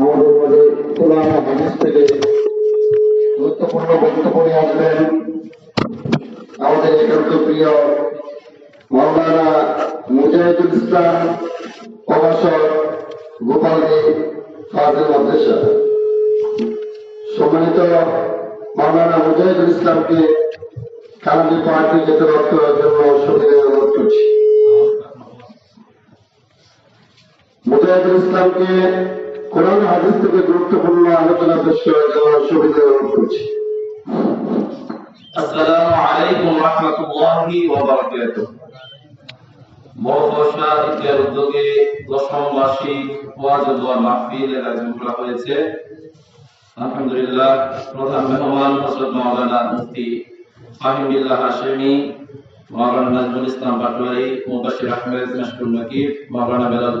আমাদের মাঝে কোরআন হাদিস থেকে গুরুত্বপূর্ণ বক্তব্য নিয়ে আসবেন। আমাদের একান্ত প্রিয় মৌলানা মুজাহিদুল ইসলাম প্রভাষক গোপালী ফাজিল মাদ্রাসা সম্মানিত মৌলানা মুজাহিদুল ইসলামকে কালামি পার্টি যেতে রক্ত জন্য সুবিধা অনুরোধ করছি। মুজাহিদুল ইসলামকে কোরআন হাদিস থেকে গুরুত্বপূর্ণ আলোচনা দৃশ্য জন্য সুবিধা গ্রহণ করছি। আসসালামু আলাইকুম রাহমাতুল্লাহি ওয়া বারাকাতুহু। উদ্যোগে দশম বার্ষিক ওয়াজ দোয়া আয়োজন করা হয়েছে। আলহামদুলিল্লাহ, প্রধান মেহমান হযরত মাওলানা মুফতি ফাহিমুল্লাহ হাশেমি, মাওলানা নাজমুল ইসলাম আহমেদ মাসকুল মাওলানা বেলাল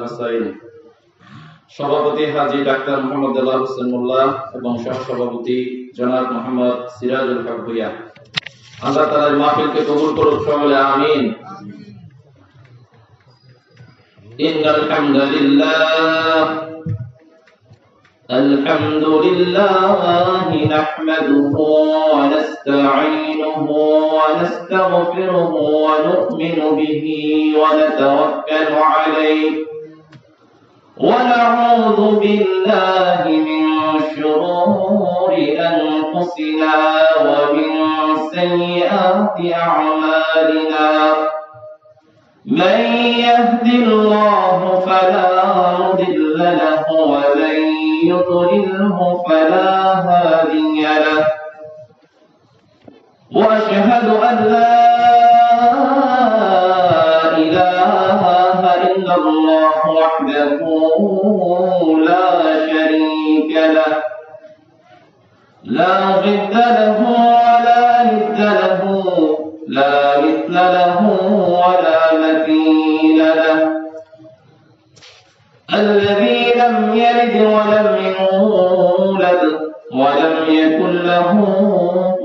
সভাপতি হাজি ডাক্তার মোহাম্মদ দেলার হোসেন মোল্লা এবং সহসভাপতি জনাব মোহাম্মদ সিরাজুল হক ভুইয়া আল্লাহ তাআলার মাহফিলকে কবুল করুক সকলে আমিন ইন্নাল হামদুলিল্লাহ الحمد لله نحمده ونستعينه ونستغفره ونؤمن به ونتوكل عليه ونعوذ بالله من شرور أنفسنا ومن سيئات أعمالنا. من يهد الله فلا مضل له ومن يضلله فلا هادي له. وأشهد أن لا إله إلا الله وحده لا شريك له. لا ضد له ولا ند له. لا مثل له ولا مثيل له. الذي لم يلد ولم يولد ولم يكن له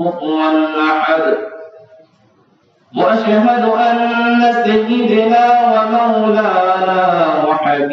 كفوا أحد. وأشهد أن سيدنا ومولانا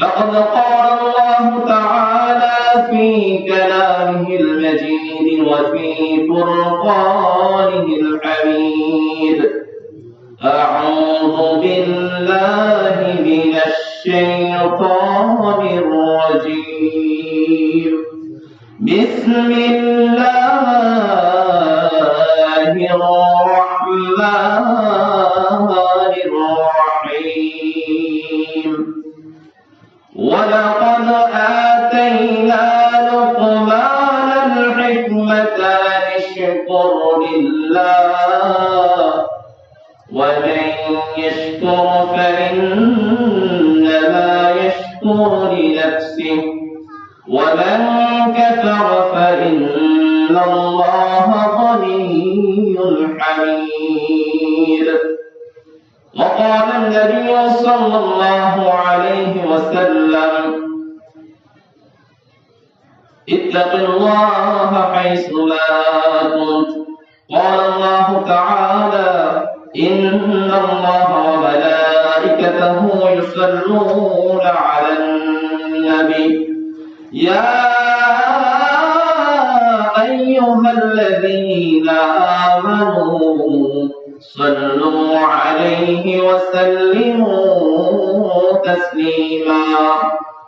فقد قال الله تعالى في كلامه المجيد وفي فرقانه الحميد. أعوذ بالله من الشيطان الرجيم. بسم الله الرحمن الرحيم. ولقد آتينا لقمان الحكمة لله. ومن يشكر فإنما يشكر لنفسه. ومن كفر فإن الله غني وقال النبي صلى الله عليه وسلم اتق الله حيث ما كنت. قال الله تعالى إن الله وملائكته يصلون على النبي. يا أيها الذين آمنوا صلوا عليه وسلموا تسليما.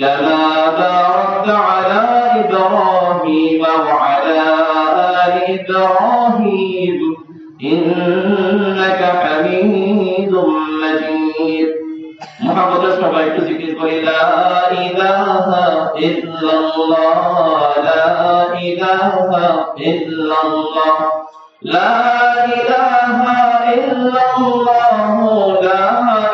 كما باركت على إبراهيم وعلى آل إبراهيم إنك حميد مجيد. محمد اسمه بيت ذكر لا إله إلا الله لا إله إلا الله لا إله إلا الله لا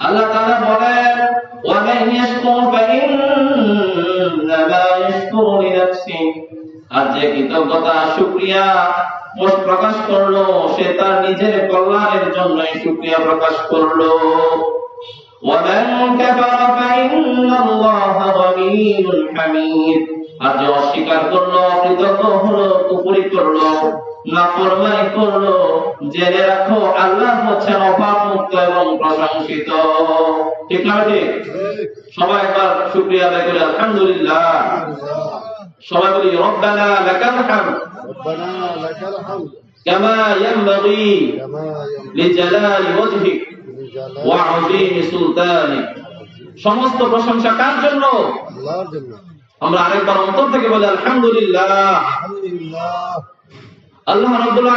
আল্লাহ বলেন আর যে কৃতজ্ঞতা প্রকাশ করল, সে তার নিজের কল্যাণের জন্যই শুকরিয়া প্রকাশ করল। আর যে অস্বীকার করল, কৃতজ্ঞ হলো, কুফরি করল। নাফরমানি করলো জেনে রাখো আল্লাহ হচ্ছেন অভাব মুক্ত এবং প্রশংসিত ঠিক না ঠিক সবাই একবার শুকরিয়া আদায় করে আলহামদুলিল্লাহ সবাই বলি রব্বানা লাকাল হামদ ربنا لك الحمد কামা ইয়ানবাগি كما ينبغي লিজালালি ওয়াজহিক لجلال ওয়া আযীমি সুলতানিক সমস্ত প্রশংসা কার জন্য الله جل আমরা আরেকবার অন্তর থেকে বলি আলহামদুলিল্লাহ الحمد لله আল্লাহ রাব্বুল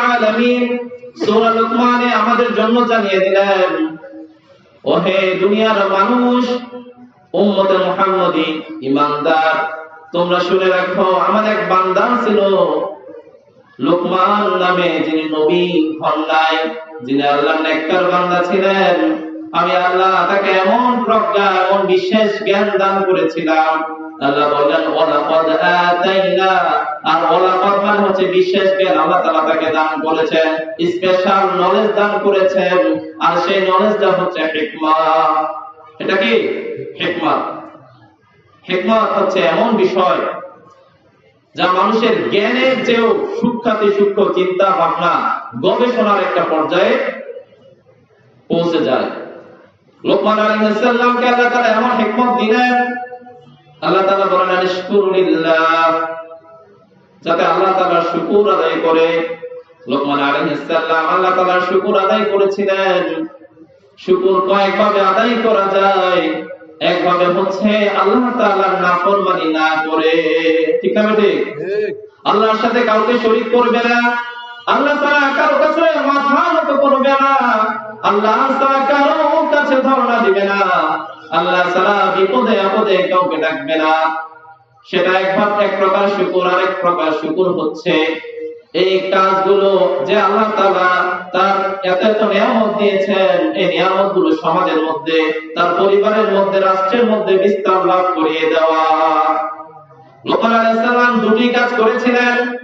আমাদের জন্য জানিয়ে দিলেন, ওহে দুনিয়ার মানুষ তোমরা শুনে রাখো, আমার এক বান্দা ছিল লোকমান নামে যিনি নবী হন যিনি আল্লাহ নেককার বান্দা ছিলেন। আমি আল্লাহ তাকে এমন প্রজ্ঞা, এমন বিশেষ জ্ঞান দান করেছিলাম। মানে এমন বিষয় যা মানুষের জ্ঞানের চেয়েও সূক্ষ্মাতি সূক্ষ্ম চিন্তা, ভাবনা, গবেষণার একটা পর্যায়ে পৌঁছে যায়। লোকমান আলাইহিস সালামকে আল্লাহ তাআলা এমন হিকমত দিলেন আল্লাহ তাআলা বলেন আশকুরুলিল্লাহ যাতে আল্লাহ তাআলার শুকর আদায় করে। লোকমান আলাইহিস সালাম আল্লাহ তাআলার শুকর আদায় করেছিলেন। শুকর কয়েকভাবে আদায় করা যায়। একভাবে হচ্ছে আল্লাহ তাআলার নাফরমানি না করে। ঠিক না আল্লাহর সাথে কাউকে শরীক করবে না। হচ্ছে। এই কাজগুলো যে আল্লাহ তার এত এত নিয়ামত দিয়েছেন, এই নিয়ামতগুলো সমাজের মধ্যে, তার পরিবারের মধ্যে, রাষ্ট্রের মধ্যে বিস্তার লাভ করিয়ে দেওয়া। সালাম দুটি কাজ করেছিলেন।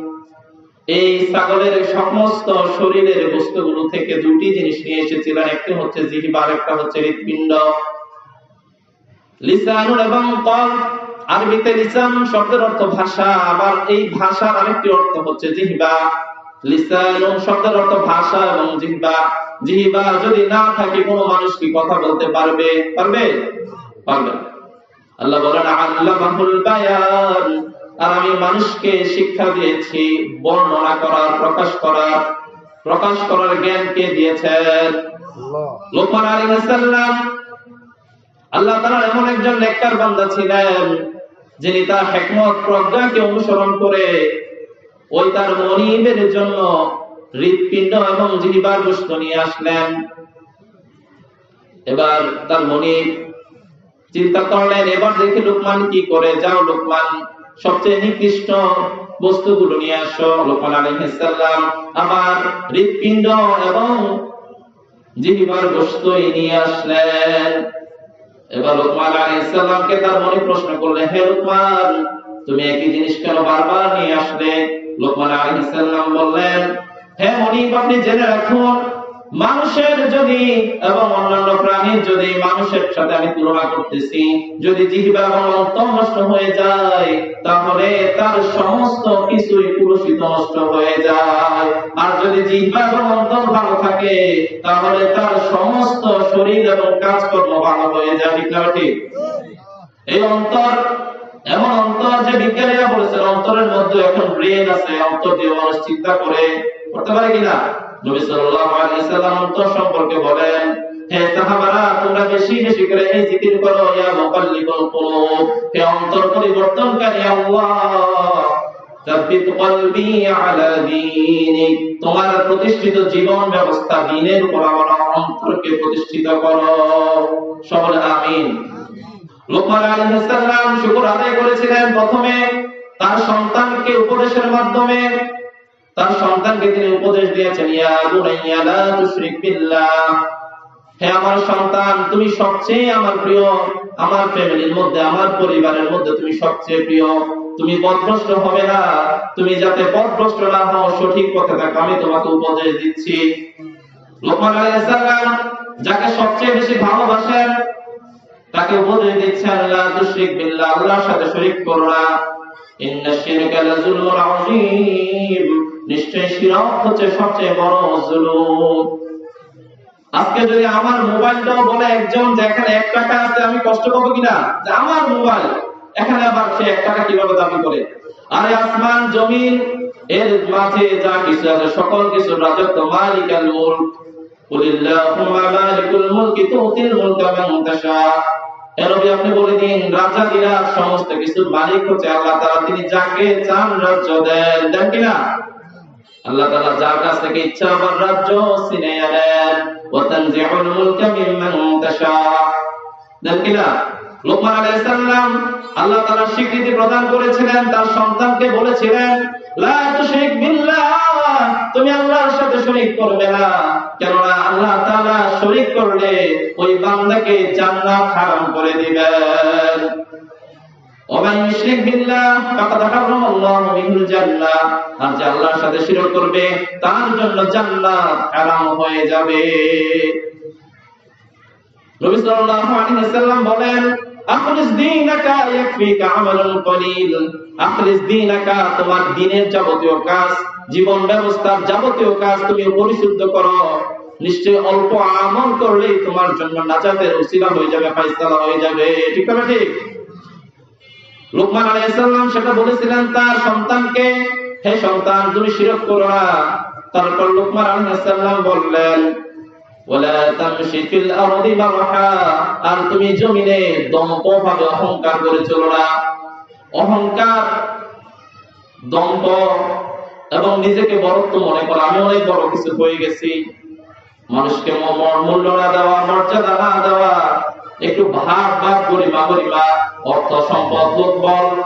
এই ছাগলের সমস্ত শরীরের বস্তুগুলো থেকে দুটি জিনিস নিয়ে এসেছিলেন। একটি হচ্ছে জিহ্বা একটা হচ্ছে হৃৎপিণ্ড। এবং কল আরবিতে লিসান শব্দের অর্থ ভাষা, আবার এই ভাষার আরেকটি অর্থ হচ্ছে জিহ্বা। শব্দের অর্থ ভাষা এবং জিহ্বা। জিহ্বা যদি না থাকে, কোনো মানুষ কি কথা বলতে পারবে? পারবে? পারবে আল্লাহ বলেন, আল্লামাহুল বায়ান। আর আমি মানুষকে শিক্ষা দিয়েছি বর্ণনা করার প্রকাশ করার প্রকাশ করার জ্ঞান কে দিয়েছেন? লোকমান আলাইহিস সালাম। আল্লাহ তাআলার এমন একজন নেককার বান্দা ছিলেন যিনি তার হেকমত প্রজ্ঞাকে অনুসরণ করে ওই তার মনিবের জন্য হৃৎপিণ্ড এবং জিহিবার গোস্ত নিয়ে আসলেন। এবার তার মনিব চিন্তা করলেন এবার দেখি লোকমান কি করে? যাও লোকমান। সবচেয়ে নিকৃষ্ট বস্তুগুলো নিয়ে আসো লোকমান আলাইহিস সালাম। আবার হৃৎপিণ্ড এবং জিহিবার গোস্তই নিয়ে আসলেন। এবার লোকমান আলাইহিস সালামকে তার মনে প্রশ্ন করলেন, হে লোকমান তুমি একই জিনিস কেন বারবার নিয়ে আসলে? লোকমান আলাইহিস সালাম বললেন, হে মনিব, আপনি জেনে রাখুন মানুষের যদি এবং অন্যান্য প্রাণীর যদি মানুষের সাথে আমি তুলনা করতেছি, যদি জিহ্বা এবং অন্তর নষ্ট হয়ে যায়, তাহলে তার সমস্ত কিছুই পুরুষিত নষ্ট হয়ে যায়। আর যদি জিহ্বা এবং অন্তর ভালো থাকে, তাহলে তার সমস্ত শরীর এবং কাজকর্ম ভালো হয়ে যায়, ঠিক এই অন্তর, এমন অন্তর যে বিজ্ঞানীরা বলেছেন, অন্তরের মধ্যে এখন ব্রেন আছে, অন্তর দিয়ে মানুষ চিন্তা করে, করতে পারে কিনা? নবী সাল্লাল্লাহু আলাইহি সাল্লাম সম্পর্কে বলেন, হে সাহাবারা, তোমরা বেশি বেশি করে এই জিকির করো, ইয়া মুকাল্লিবুল কুলুব, হে অন্তর পরিবর্তনকারী আল্লাহ। তোমার প্রতিষ্ঠিত জীবন ব্যবস্থা দ্বীনের উপর আমার অন্তরকে প্রতিষ্ঠিত করো। সকলে আমিন। লোকমান আলাইহিস সালাম শুকর আদায় করেছিলেন প্রথমে, তার সন্তানকে উপদেশের মাধ্যমে। তার সন্তানকে তিনি উপদেশ দিয়েছেন হে আমার সন্তান, তুমি সবচেয়ে আমার প্রিয়, আমার ফ্যামিলির মধ্যে, আমার পরিবারের মধ্যে তুমি সবচেয়ে প্রিয়। তুমি পথভ্রষ্ট হবে না, তুমি যাতে পথভ্রষ্ট না হও, সঠিক পথে থাকো, আমি তোমাকে উপদেশ দিচ্ছি। লোকমান আলাইহিস সালাম যাকে সবচেয়ে বেশি ভালোবাসেন, তাকে উপদেশ দিচ্ছেন, লা তুশরিক বিল্লাহ, আল্লাহর সাথে শরীক করো না। আজকে যদি আমার মোবাইলটাও বলে একজন, এখানে এক টাকা আছে, আমি কষ্ট পাবো কিনা? আমার মোবাইল, এখানে আবার সে এক টাকা কীভাবে দাবি করে? আরে আসমান, জমিন, এর মাঝে যা কিছু আছে, সকল কিছু রাজত্ব মালিকাল মালিকুল মুলকি মুলকা আপনি বলে দিন, রাজা, দিনার সমস্ত কিছুর মালিক হচ্ছে আল্লাহ তাআলা। তিনি যাকে চান রাজ্য দেন দেন কিনা আল্লাহ তাআলা যার কাছ থেকে ইচ্ছা আবার রাজ্য ছিনিয়ে ও ওয়া তানজিউল মুলকা মিম্মান তাশা। দেন কিনা লোকমান আলাইহিস সালাম আল্লাহ তাআলা স্বীকৃতি প্রদান করেছিলেন, তার সন্তানকে বলেছিলেন, লা তুশরিক বিল্লাহ তুমি আল্লাহর সাথে শরীক করবে না। কেননা আল্লাহ তাআলা শরীক করলে ওই বান্দাকে জান্নাত হারাম করে দিবেন। ওমান ইউশরিক বিল্লাহ, ফাকাদ হারাম আল্লাহু মিনহুল জান্নাহ। আর যে আল্লাহর সাথে শিরক করবে, তার জন্য জান্নাত হারাম হয়ে যাবে। নবী সাল্লাল্লাহু আলাইহি ওয়াসাল্লাম বলেন আখলিস ইয়াকফিকা কলিল। আখলিস তোমার দিনের যাবতীয় কাজ, জীবন ব্যবস্থার যাবতীয় কাজ তুমি পরিশুদ্ধ করো। নিশ্চয় অল্প আমল তোমার জন্য নাজাতের হয়ে যাবে হয়ে যাবে। ঠিক না ঠিক? লোকমান আলাইহিস সালাম সেটা বলেছিলেন তার সন্তানকে, হে সন্তান, তুমি শিরক করো না। তারপর লোকমান আলাইহিস সালাম বললেন অহংকার করে চলো না। অহংকার, দম্প এবং নিজেকে মনে আমি অনেক বড় কিছু হয়ে গেছি। মানুষকে মূল্য না দেওয়া, মর্যাদা না দেওয়া, একটু ভাগ ভাগ গরিমা গরিমা, অর্থ সম্পদ, লোকবল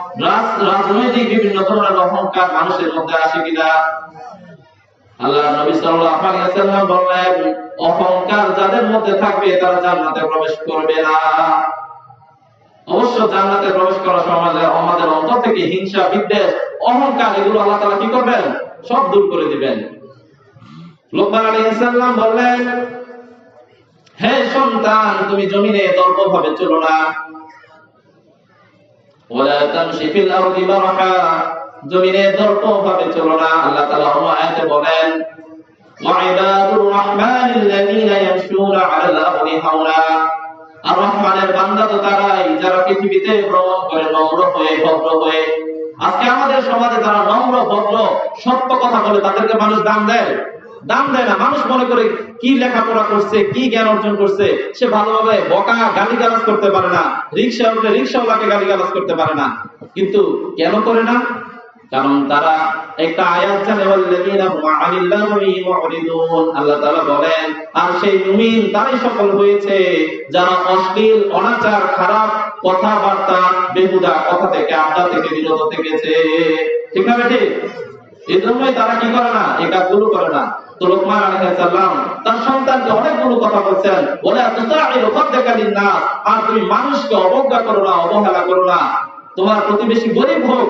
রাজনৈতিক বিভিন্ন ধরনের অহংকার মানুষের মধ্যে আসে কিনা? আল্লাহ নবী সাল্লাল্লাহু আলাইহি ওয়াসাল্লাম বললেন, অহংকার যাদের মধ্যে থাকবে, তারা জান্নাতে প্রবেশ করবে না। অবশ্য জান্নাতে প্রবেশ করার সময় আমাদের অন্তর থেকে হিংসা, বিদ্বেষ, অহংকার, এগুলো আল্লাহ তাআলা কি করবেন? সব দূর করে দিবেন। লোকমান বললেন, হে সন্তান, তুমি জমিনে দর্পভাবে চলো না। ওয়ালা তামশি ফিল আরদি জমিনে দর্প ভাবে চলো না। আল্লাহ তালা আয়াতে বলেন মানুষ মানুষ মনে করে কি লেখাপড়া করছে, কি জ্ঞান অর্জন করছে, সে ভালোভাবে বকা গালি গালাজ করতে পারে না রিক্সা উঠলে রিক্সাওয়ালাকে গালি গালাজ করতে পারে না। কিন্তু কেন করে না? কারণ তারা একটা আয়াত জানে আল্লাহ তাআলা বলেন, আর সেই মুমিন তারাই সফল হয়েছে। যারা অশ্লীল, অনাচার, খারাপ কথাবার্তা, বেহুদা কথা থেকে আড্ডা থেকে বিরত থেকেছে। ঠিক না বেটি এই তারা কি করে না? এই কাজগুলো করে না। তো লোকমান আলাইহিস সালাম, তার সন্তানকে কথা বলছেন। বলে আর তুমি মানুষকে অবজ্ঞা করো না, অবহেলা করো না। তোমার প্রতিবেশী গরিব হোক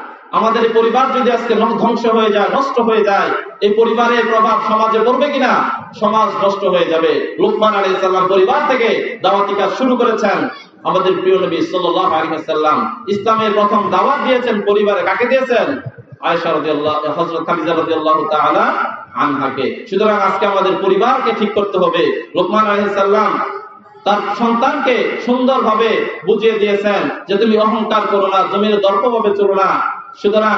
আমাদের পরিবার যদি আজকে ধ্বংস হয়ে যায়, নষ্ট হয়ে যায়, এই পরিবারের প্রভাব সমাজে পড়বে কিনা? সমাজ নষ্ট হয়ে যাবে। লোকমান আলী সাল্লাম পরিবার থেকে দাওয়াতি কাজ শুরু করেছেন। আমাদের প্রিয় নবী সাল্লাল্লাহু আলাইহি ওয়াসাল্লাম ইসলামের প্রথম দাওয়াত দিয়েছেন, পরিবারে কাকে দিয়েছেন? আনহাকে। অহংকার করো না জমির দর্পভাবে চলো না। সুতরাং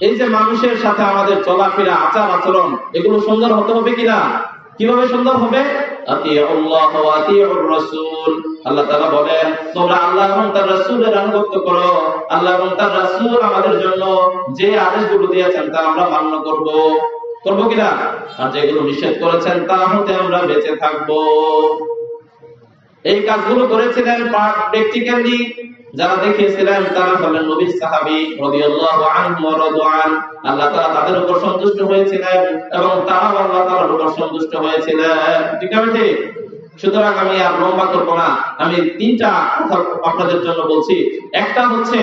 এই যে মানুষের সাথে আমাদের চলাফেরা, আচার আচরণ, এগুলো সুন্দর হতে হবে কিনা? কীভাবে সুন্দর হবে? যে বেঁচে থাকব। এই কাজগুলো করেছিলেন প্র্যাকটিক্যালি যারা দেখিয়েছিলেন তারা হলেন নবী সাহাবী রাদিয়াল্লাহু আনহু ওয়া রাদওয়ান আল্লাহ তাআলা তাদের উপর সন্তুষ্ট হয়েছিলেন এবং তারাও আল্লাহ তাআলার উপর সন্তুষ্ট হয়েছিলেন। ঠিক আছে? সুতরাং আমি আর লম্বা করব না। আমি তিনটা কথা আপনাদের জন্য বলছি। একটা হচ্ছে,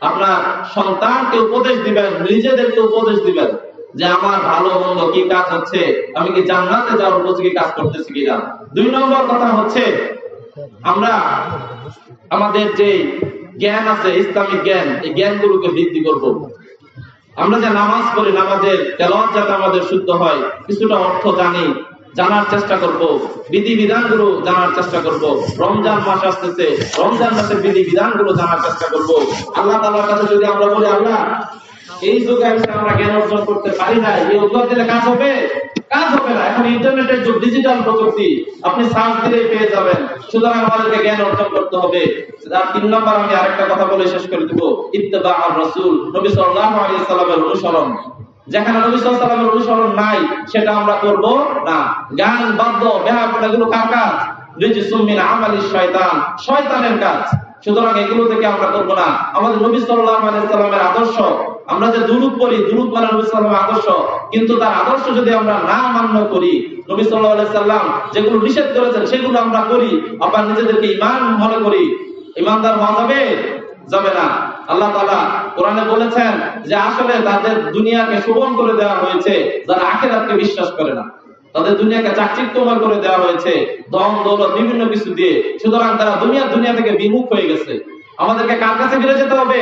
আপনার সন্তানকে উপদেশ দিবেন, নিজেদেরকে উপদেশ দিবেন যে আমার ভালো মন্দ কি কাজ হচ্ছে? আমি কি জান্নাতে যাওয়ার উপযোগী কাজ করতেছি কিনা? দুই নম্বর কথা হচ্ছে আমরা আমাদের যে জ্ঞান আছে, ইসলামিক জ্ঞান, এই জ্ঞানগুলোকে বৃদ্ধি করব। আমরা যে নামাজ পড়ি, নামাজের তেলাওয়াত যাতে আমাদের শুদ্ধ হয়, কিছুটা অর্থ জানি, জানার চেষ্টা করব। বিধি বিধানগুলো জানার চেষ্টা করব। রমজান মাস আসতেছে, রমজান মাসের বিধি বিধানগুলো জানার চেষ্টা করব। আল্লাহ তাআলার কাছে যদি আমরা বলি, আল্লাহ, এই যুগে আমরা জ্ঞান অর্জন করতে পারি না এই উদ্যোগ দিলে কাজ হবে? কাজ হবে না। এখন ইন্টারনেটের যুগ ডিজিটাল প্রযুক্তি, আপনি সার্চ দিলেই পেয়ে যাবেন। সুতরাং আমাদেরকে জ্ঞান অর্জন করতে হবে। আর তিন নম্বর আমি আরেকটা কথা বলে শেষ করে দেবো। ইত্তেবা আর রসুল, নবী সাল্লাল্লাহু আলাইহি সাল্লামের অনুসরণ। যেখানে নবী সাল্লাল্লাহু অনুসরণ নাই, সেটা আমরা করব না। গান, বাদ্য বেহাপনা এগুলো কার কাজ? রিজসুম মিন আমালিশ শয়তান। শয়তানের কাজ। সুতরাং এগুলো থেকে আমরা করব না। আমাদের নবী সাল্লাল্লাহু আলাইহি সাল্লামের আদর্শ, আমরা যে দুরূদ পড়ি, দুরূদ মানে নবী সাল্লাল্লাহু আদর্শ। কিন্তু তার আদর্শ যদি আমরা না মান্য করি, নবী সাল্লাল্লাহু আলাইহি সাল্লাম যেগুলো নিষেধ করেছেন, সেগুলো আমরা করি, আবার নিজেদেরকে ঈমান মনে করি। ঈমানদার হওয়া যাবে? যাবে না। আল্লাহ তাআলা কোরআনে বলেছেন যে, আসলে তাদের দুনিয়াকে শোভন করে দেওয়া হয়েছে, যারা আখিরাতকে বিশ্বাস করে না। তাদের দুনিয়াকে চাকচিক্যময় করে দেওয়া হয়েছে। দম, দৌলত, বিভিন্ন কিছু দিয়ে। সুতরাং তারা দুনিয়া দুনিয়া থেকে বিমুখ হয়ে গেছে। আমাদেরকে কার কাছে ফিরে যেতে হবে?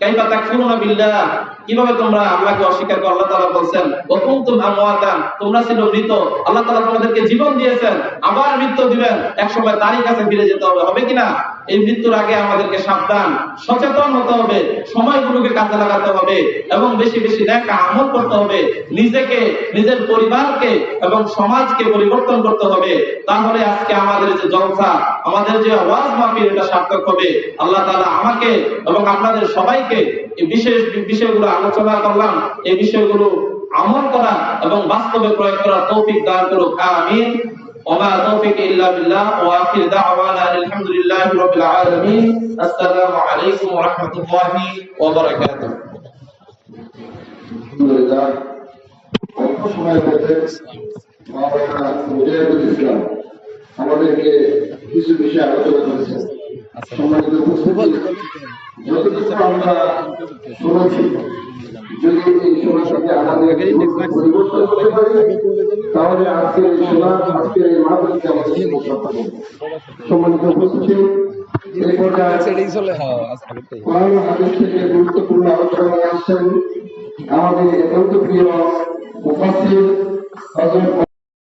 কাইফা তাকফুরুনা বিল্লাহ। কীভাবে তোমরা আল্লাহকে অস্বীকার করো? আল্লাহ তাআলা বলছেন ওয়া কুনতুম আমওয়াতান তোমরা ছিল মৃত। আল্লাহ তাআলা তোমাদেরকে জীবন দিয়েছেন, আবার মৃত্যু দিবেন। এক সময় তারই কাছে ফিরে যেতে হবে হবে কিনা? এই মৃত্যুর আগে আমাদেরকে সাবধান, সচেতন হতে হবে, সময়গুলোকে কাজে লাগাতে হবে, এবং বেশি বেশি দেখা আমল করতে হবে, নিজেকে, নিজের পরিবারকে এবং সমাজকে পরিবর্তন করতে হবে। তাহলে আজকে আমাদের যে জলসা, আমাদের যে আওয়াজ মাহফিল, এটা সার্থক হবে। আল্লাহ তাআলা আমাকে এবং আপনাদের সবাইকে বিশেষ বিষয়গুলো আলোচনা করলাম এই বিষয়গুলো আমল করা এবং বাস্তবে প্রয়োগ করার তৌফিক দান করুক আমিন وما توفيق إلا بالله وآخر دعوانا الحمد لله رب العالمين السلام عليكم ورحمة الله وبركاته আলহামদুলিল্লাহ অল্প সময়ের মধ্যে মাওলানা মুজাহিদুল ইসলাম আমাদেরকে কিছু বিষয় আলোচনা করেছেন করতে পারি তাহলে আজকের এই মাহফিলকে সম্মানিত উপস্থিতি থেকে গুরুত্বপূর্ণ আলোচনা আসছেন আমাদের একান্ত প্রিয়